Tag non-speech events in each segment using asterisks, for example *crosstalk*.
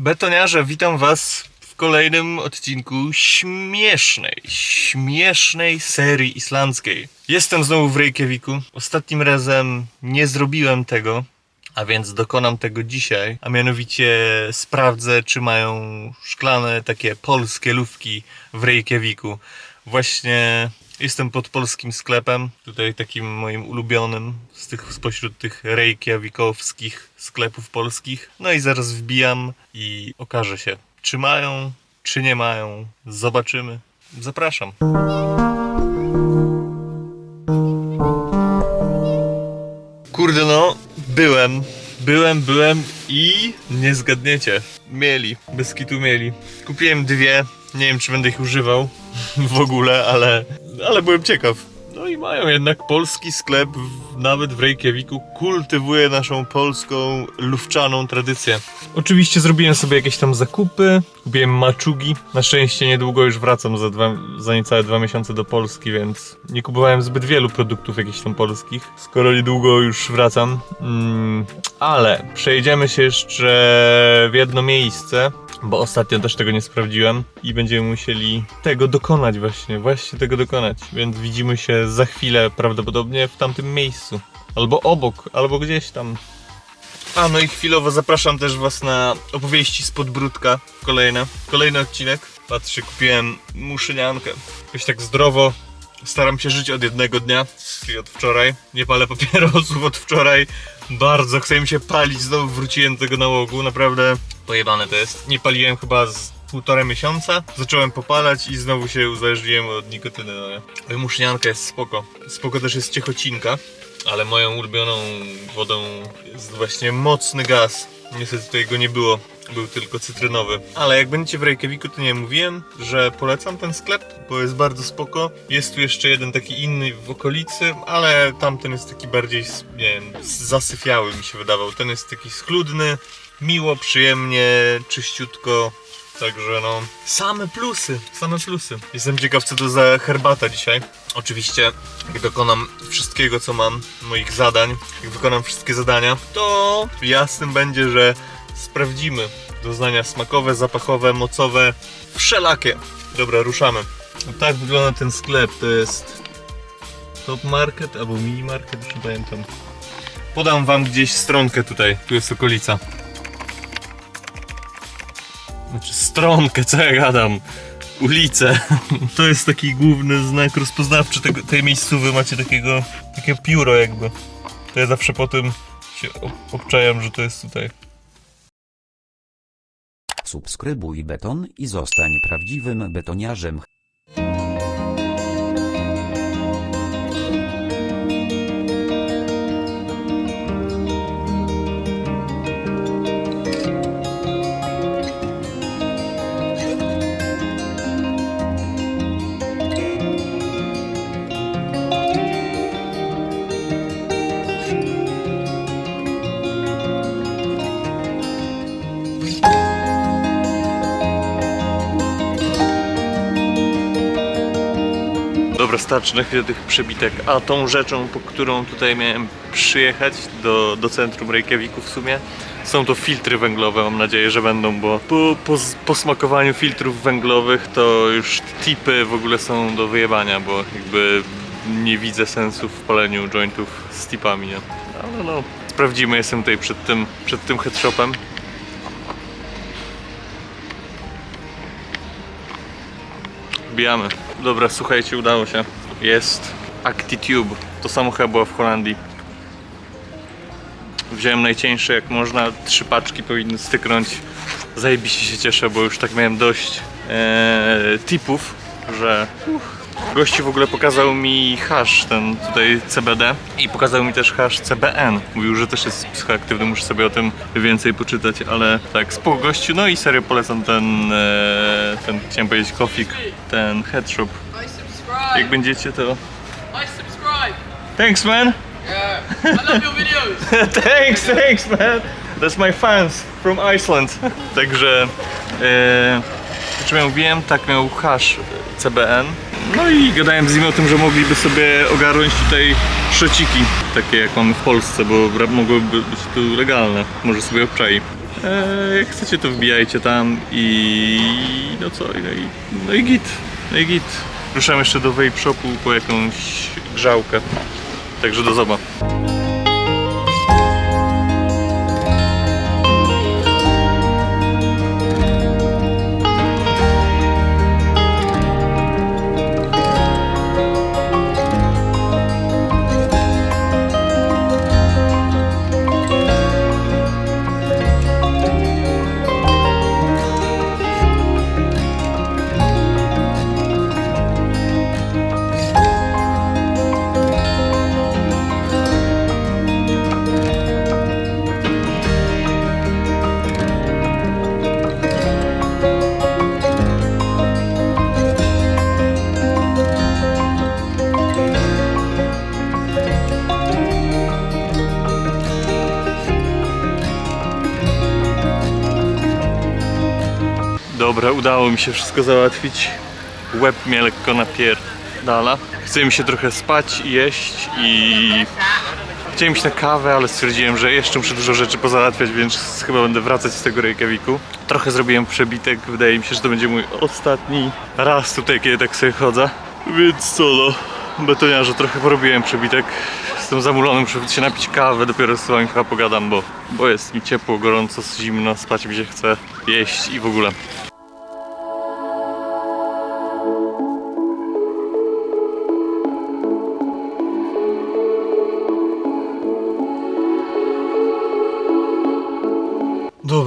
Betoniarze, witam Was w kolejnym odcinku śmiesznej, śmiesznej serii islandzkiej. Jestem znowu w Reykjaviku. Ostatnim razem nie zrobiłem tego, a więc dokonam tego dzisiaj, a mianowicie sprawdzę, czy mają szklane takie polskie lufki w Reykjaviku. Właśnie jestem pod polskim sklepem, tutaj takim moim ulubionym z tych, spośród tych reykjavikowskich sklepów polskich. No i zaraz wbijam i okaże się, czy mają, czy nie mają. Zobaczymy. Zapraszam. Kurde no, byłem, byłem, byłem i nie zgadniecie. Mieli, bez kitu mieli. Kupiłem dwie, nie wiem czy będę ich używał w ogóle, ale, ale byłem ciekaw. No i mają jednak polski sklep, nawet w Reykjaviku, kultywuje naszą polską lufczaną tradycję. Oczywiście zrobiłem sobie jakieś tam zakupy, kupiłem maczugi. Na szczęście niedługo już wracam za, dwa, za niecałe dwa miesiące do Polski, więc nie kupowałem zbyt wielu produktów jakichś tam polskich, skoro niedługo już wracam. Mm, ale przejdziemy się jeszcze w jedno miejsce, bo ostatnio też tego nie sprawdziłem i będziemy musieli tego dokonać właśnie, właśnie tego dokonać. Więc widzimy się za chwilę prawdopodobnie w tamtym miejscu. Albo obok, albo gdzieś tam. A no i chwilowo zapraszam też was na opowieści z podbródka kolejne. Kolejny odcinek. Patrzcie, kupiłem muszyniankę. Jakoś tak zdrowo. Staram się żyć od jednego dnia, czyli od wczoraj. Nie palę papierosów od wczoraj. Bardzo chce mi się palić, znowu wróciłem do tego nałogu, naprawdę pojebane to jest. Nie paliłem chyba z półtora miesiąca. Zacząłem popalać i znowu się uzależniłem od nikotyny. No? Ale Muszynianka jest spoko. Spoko też jest ciechocinka, ale moją ulubioną wodą jest właśnie mocny gaz. Niestety tutaj go nie było, był tylko cytrynowy. Ale jak będziecie w Reykjaviku, to nie mówiłem, że polecam ten sklep, bo jest bardzo spoko. Jest tu jeszcze jeden taki inny w okolicy, ale tamten jest taki bardziej, nie wiem, zasyfiały mi się wydawał. Ten jest taki schludny, miło, przyjemnie, czyściutko. Także no, same plusy, same plusy. Jestem ciekaw co to za herbata dzisiaj. Oczywiście, jak dokonam wszystkiego co mam, moich zadań, jak wykonam wszystkie zadania, to jasnym będzie, że sprawdzimy doznania smakowe, zapachowe, mocowe, wszelakie. Dobra, ruszamy. No tak wygląda ten sklep, to jest Top Market albo Mini Market, już nie pamiętam. Podam wam gdzieś stronkę tutaj, tu jest okolica. Znaczy stronkę, co ja gadam? Ulicę. To jest taki główny znak rozpoznawczy tego, tej miejscowy. Macie takiego, takie pióro jakby. To ja zawsze po tym się ob- obczajam, że to jest tutaj. Subskrybuj beton i zostań prawdziwym betoniarzem. Dobra, starczy na chwilę tych przebitek. A tą rzeczą, po którą tutaj miałem przyjechać do, do centrum Reykjaviku w sumie, są to filtry węglowe. Mam nadzieję, że będą, bo po, po, po smakowaniu filtrów węglowych to już tipy w ogóle są do wyjebania, bo jakby nie widzę sensu w paleniu jointów z tipami, nie? Ale no, sprawdzimy. Jestem tutaj przed tym, przed tym headshopem. Wbijamy. Dobra, słuchajcie, udało się. Jest ActiTube. To samo chyba było w Holandii. Wziąłem najcieńsze jak można. Trzy paczki powinny styknąć. Zajebiście się cieszę, bo już tak miałem dość e, tipów, że uff. Gości w ogóle pokazał mi hash ten tutaj CBD i pokazał mi też hash CBN. Mówił, że też jest psychoaktywny, muszę sobie o tym więcej poczytać, ale tak, spoko gościu. No i serio polecam ten, e, ten chciałem powiedzieć kofik, ten headshop. Jak będziecie to... Thanks man! Yeah. I love your videos. *laughs* thanks, thanks man! That's my fans from Iceland. Także, e, czym ja mówiłem, tak miał hash CBN. No i gadałem z nim o tym, że mogliby sobie ogarnąć tutaj szociki, takie jak mamy w Polsce, bo mogłyby być tu legalne. Może sobie obczai. E, jak chcecie to wbijajcie tam i no co, no i, no i git, no i git. Ruszam jeszcze do vape shopu po jakąś grzałkę, także do zoba. Udało mi się wszystko załatwić. Łeb mnie lekko napierdala. Chce mi się trochę spać i jeść i... Chciałem iść na kawę, ale stwierdziłem, że jeszcze muszę dużo rzeczy pozałatwiać, więc chyba będę wracać z tego Reykjaviku. Trochę zrobiłem przebitek, wydaje mi się, że to będzie mój ostatni raz tutaj, kiedy tak sobie chodzę. Więc co no, betoniarze, trochę porobiłem przebitek. Jestem zamulony, muszę się napić kawę, dopiero z wami chyba pogadam, bo, bo jest mi ciepło, gorąco, zimno, spać mi się chce, jeść i w ogóle.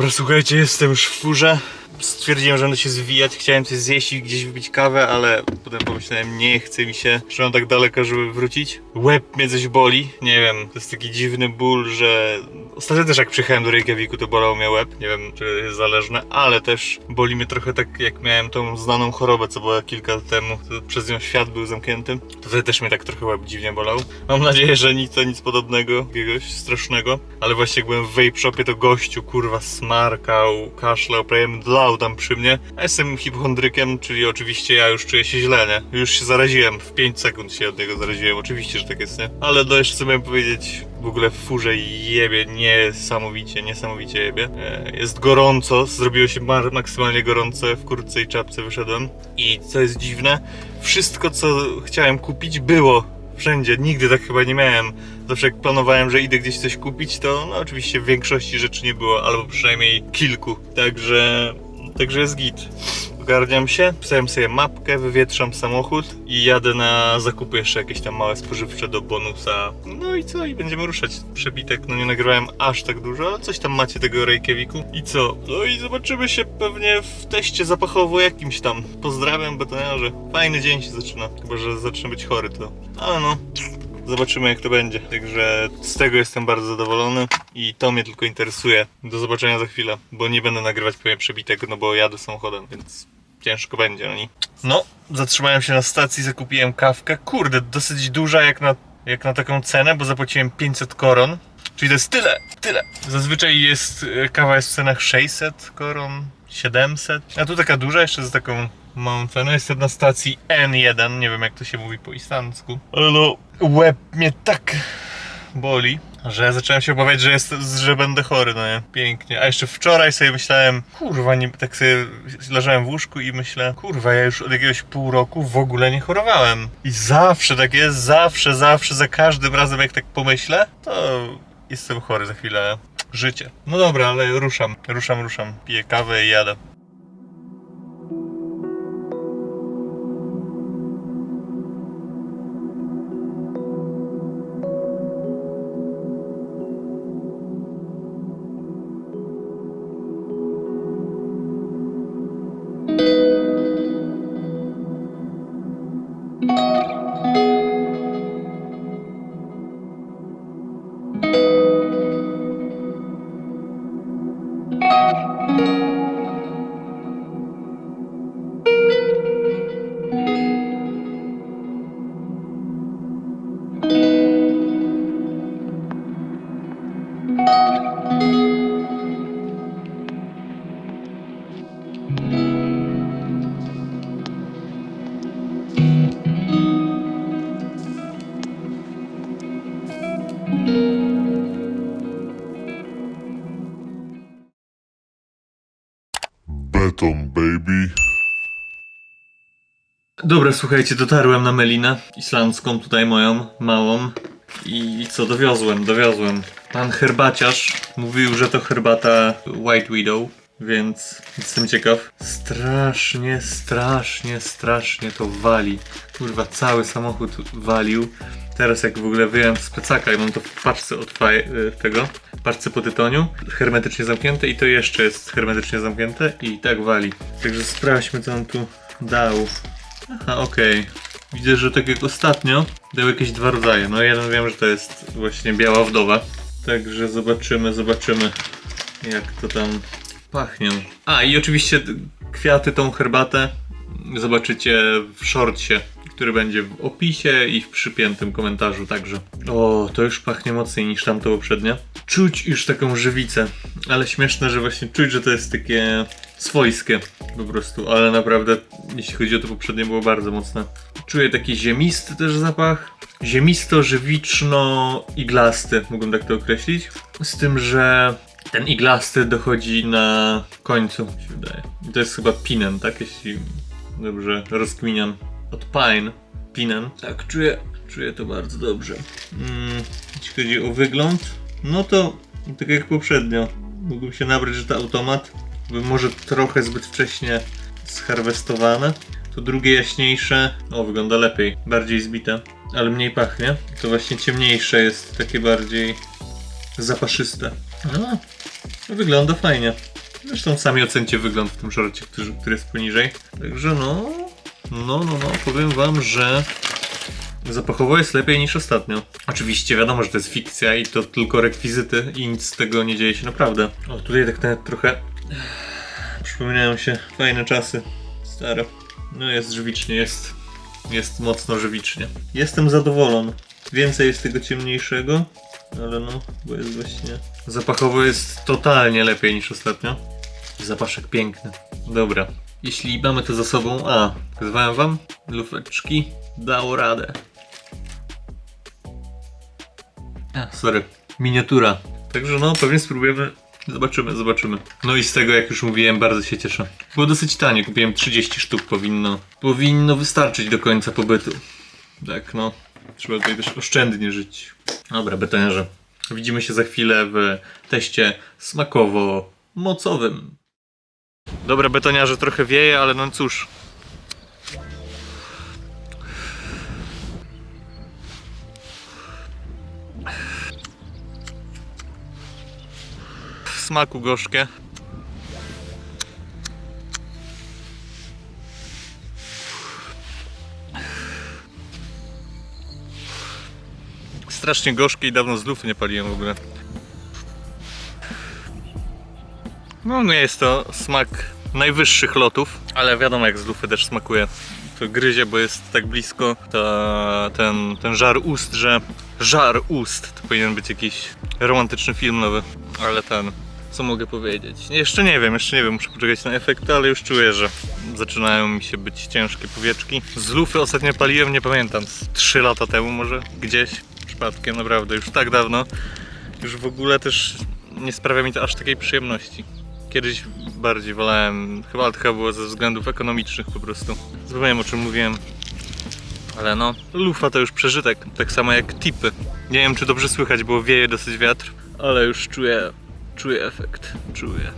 Dobra, słuchajcie, jestem już w furze. Stwierdziłem, że będę się zwijać, chciałem coś zjeść i gdzieś wypić kawę, ale potem pomyślałem, nie chce mi się, że mam tak daleko, żeby wrócić. Łeb mnie coś boli, nie wiem, to jest taki dziwny ból, że... Ostatnio też jak przyjechałem do Reykjaviku, to bolał mnie łeb, nie wiem, czy jest zależne, ale też boli mnie trochę tak, jak miałem tą znaną chorobę, co była kilka lat temu, przez nią świat był zamknięty, to też mnie tak trochę łeb dziwnie bolał. Mam nadzieję, że nic to nic podobnego, jakiegoś strasznego, ale właśnie jak byłem w vape shopie, to gościu, kurwa, smarkał, kaszlał, prawie mdlał tam przy mnie. A jestem hipochondrykiem, czyli oczywiście ja już czuję się źle, nie? Już się zaraziłem, w 5 sekund się od niego zaraziłem, oczywiście, że tak jest, nie? Ale no jeszcze co miałem powiedzieć, w ogóle w furze jebie niesamowicie, niesamowicie jebie. E, Jest gorąco, zrobiło się ma- maksymalnie gorąco, w kurtce i czapce wyszedłem. I co jest dziwne, wszystko co chciałem kupić było wszędzie. Nigdy tak chyba nie miałem. Zawsze jak planowałem, że idę gdzieś coś kupić, to no oczywiście w większości rzeczy nie było, albo przynajmniej kilku. Także, także jest git. Ogarniam się, pisałem sobie mapkę, wywietrzam samochód i jadę na zakupy jeszcze jakieś tam małe spożywcze do bonusa. No i co? I będziemy ruszać. Przebitek, no nie nagrywałem aż tak dużo, ale coś tam macie tego Reykjaviku. I co? No i zobaczymy się pewnie w teście zapachowo jakimś tam. Pozdrawiam betoniarze. Fajny dzień się zaczyna. Chyba, że zacznę być chory to. Ale no, Zobaczymy jak to będzie. Także z tego jestem bardzo zadowolony i to mnie tylko interesuje. Do zobaczenia za chwilę, bo nie będę nagrywać pewnie przebitek, no bo jadę samochodem, więc ciężko będzie. No, i... no zatrzymałem się na stacji, zakupiłem kawkę. Kurde, dosyć duża jak na, jak na taką cenę, bo zapłaciłem 500 koron. Czyli to jest tyle, tyle. Zazwyczaj jest, e, kawa jest w cenach 600 koron, 700. A tu taka duża, jeszcze za taką małą cenę. Jestem na stacji N1, nie wiem jak to się mówi po islandzku. Ale no, łeb mnie tak boli, że zacząłem się obawiać, że, jest, że będę chory, no nie? Pięknie. A jeszcze wczoraj sobie myślałem, kurwa, nie, tak sobie leżałem w łóżku i myślę, kurwa, ja już od jakiegoś pół roku w ogóle nie chorowałem. I zawsze tak jest, zawsze, zawsze, za każdym razem jak tak pomyślę, to jestem chory za chwilę. Życie. No dobra, ale ruszam, ruszam, ruszam. Piję kawę i jadę. Dobra, słuchajcie, dotarłem na melinę islandzką, tutaj moją, małą. I co, dowiozłem, dowiozłem. Pan herbaciarz mówił, że to herbata White Widow, więc jestem ciekaw. Strasznie, strasznie, strasznie to wali. Kurwa, cały samochód walił. Teraz jak w ogóle wyjąłem z plecaka i mam to w paczce od y, tego, paczce po tytoniu, hermetycznie zamknięte i to jeszcze jest hermetycznie zamknięte i tak wali. Także sprawdźmy co on tu dał. Aha, okej. Widzę, że tak jak ostatnio dał jakieś dwa rodzaje. No jeden wiem, że to jest właśnie biała wdowa. Także zobaczymy, zobaczymy jak to tam pachnie. A i oczywiście kwiaty, tą herbatę zobaczycie w shortsie, który będzie w opisie i w przypiętym komentarzu także. O, to już pachnie mocniej niż tamto poprzednie. Czuć już taką żywicę, ale śmieszne, że właśnie czuć, że to jest takie swojskie po prostu, ale naprawdę jeśli chodzi o to poprzednie było bardzo mocne. Czuję taki ziemisty też zapach. Ziemisto-żywiczo-iglasty, mógłbym tak to określić. Z tym, że ten iglasty dochodzi na końcu, mi się wydaje. I to jest chyba pinen, tak? Jeśli dobrze rozkminiam. Od pine, pinen. Tak, czuję, czuję to bardzo dobrze. Mm, jeśli chodzi o wygląd, no to tak jak poprzednio. Mógłbym się nabrać, że to automat może trochę zbyt wcześnie zharwestowane. To drugie jaśniejsze, o wygląda lepiej, bardziej zbite, ale mniej pachnie. To właśnie ciemniejsze jest takie bardziej zapaszyste. No, no wygląda fajnie. Zresztą sami ocencie wygląd w tym szorcie, który, który jest poniżej. Także no, no, no, no, powiem wam, że zapachowo jest lepiej niż ostatnio. Oczywiście wiadomo, że to jest fikcja i to tylko rekwizyty i nic z tego nie dzieje się naprawdę. O, tutaj tak trochę przypominają się fajne czasy. Stare. No jest żywicznie, jest, jest mocno żywicznie. Jestem zadowolony. Więcej jest tego ciemniejszego, ale no, bo jest właśnie... Zapachowo jest totalnie lepiej niż ostatnio. Zapaszek piękny. Dobra. Jeśli mamy to za sobą... A, pokazywałem wam? Lufeczki. Dało radę. A, sorry. Miniatura. Także no, pewnie spróbujemy. Zobaczymy, zobaczymy. No i z tego, jak już mówiłem, bardzo się cieszę. Było dosyć tanie, kupiłem 30 sztuk, powinno, powinno wystarczyć do końca pobytu. Tak, no. Trzeba tutaj też oszczędnie żyć. Dobra, betoniarze. Widzimy się za chwilę w teście smakowo-mocowym. Dobra, betoniarze, trochę wieje, ale no cóż. Smaku gorzkie. Strasznie gorzkie i dawno z lufy nie paliłem w ogóle. No nie jest to smak najwyższych lotów, ale wiadomo jak z lufy też smakuje. To gryzie, bo jest tak blisko, to ten, ten żar ust, że żar ust to powinien być jakiś romantyczny film nowy, ale ten, co mogę powiedzieć? Jeszcze nie wiem, jeszcze nie wiem, muszę poczekać na efekty, ale już czuję, że zaczynają mi się być ciężkie powieczki. Z lufy ostatnio paliłem, nie pamiętam, z 3 lata temu może, gdzieś, przypadkiem, naprawdę, już tak dawno. Już w ogóle też nie sprawia mi to aż takiej przyjemności. Kiedyś bardziej wolałem, chyba to było ze względów ekonomicznych po prostu. Zapomniałem o czym mówiłem. Ale no, lufa to już przeżytek, tak samo jak tipy. Nie wiem czy dobrze słychać, bo wieje dosyć wiatr, ale już czuję, czuję efekt, czuję.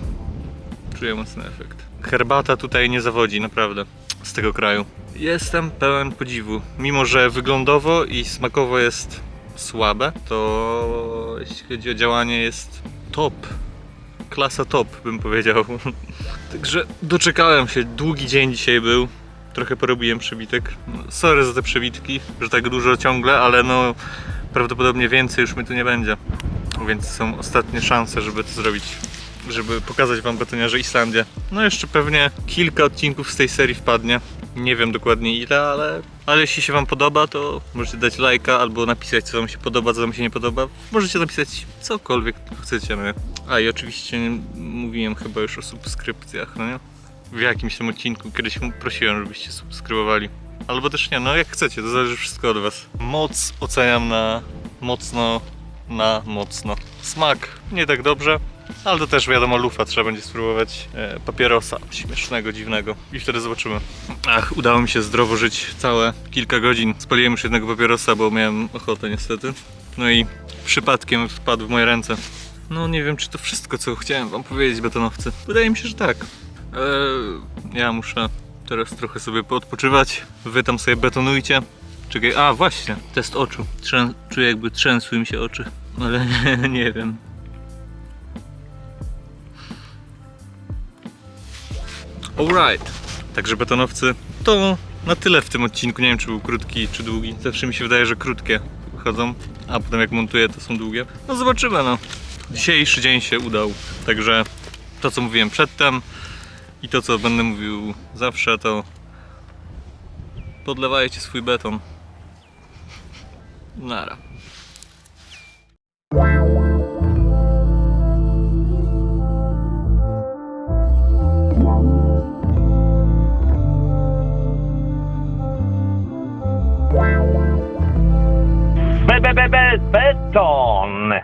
Czuję mocny efekt. Herbata tutaj nie zawodzi, naprawdę, z tego kraju. Jestem pełen podziwu. Mimo, że wyglądowo i smakowo jest słabe, to jeśli chodzi o działanie jest top klasa top, bym powiedział. *laughs* Także doczekałem się. Długi dzień dzisiaj był. Trochę porobiłem przebitek. Sorry za te przebitki, że tak dużo ciągle, ale no prawdopodobnie więcej już mi tu nie będzie. Więc są ostatnie szanse, żeby to zrobić. Żeby pokazać wam betoniarze Islandię. No jeszcze pewnie kilka odcinków z tej serii wpadnie. Nie wiem dokładnie ile, ale, ale jeśli się wam podoba, to możecie dać lajka albo napisać co wam się podoba, co wam się nie podoba. Możecie napisać cokolwiek chcecie, no nie? A i oczywiście mówiłem chyba już o subskrypcjach, no nie? W jakimś tam odcinku kiedyś prosiłem, żebyście subskrybowali. Albo też nie, no jak chcecie, to zależy wszystko od was. Moc oceniam na mocno, na mocno. Smak nie tak dobrze, Ale to też wiadomo, lufa trzeba będzie spróbować e, papierosa śmiesznego, dziwnego i wtedy zobaczymy. Ach, udało mi się zdrowo żyć całe kilka godzin. Spaliłem już jednego papierosa, bo miałem ochotę niestety. No i przypadkiem wpadł w moje ręce. No nie wiem, czy to wszystko, co chciałem wam powiedzieć, betonowcy. Wydaje mi się, że tak. Eee, ja muszę teraz trochę sobie poodpoczywać. Wy tam sobie betonujcie. Czekaj, a właśnie, test oczu. Trzę, czuję jakby trzęsły mi się oczy, ale *laughs* nie wiem. Alright. Także betonowcy, to na tyle w tym odcinku. Nie wiem, czy był krótki, czy długi. Zawsze mi się wydaje, że krótkie wychodzą, a potem jak montuję, to są długie. No zobaczymy, no. Dzisiejszy dzień się udał. Także to, co mówiłem przedtem i to, co będę mówił zawsze, to podlewajcie swój beton. Nara. Be, be, be, be, beton.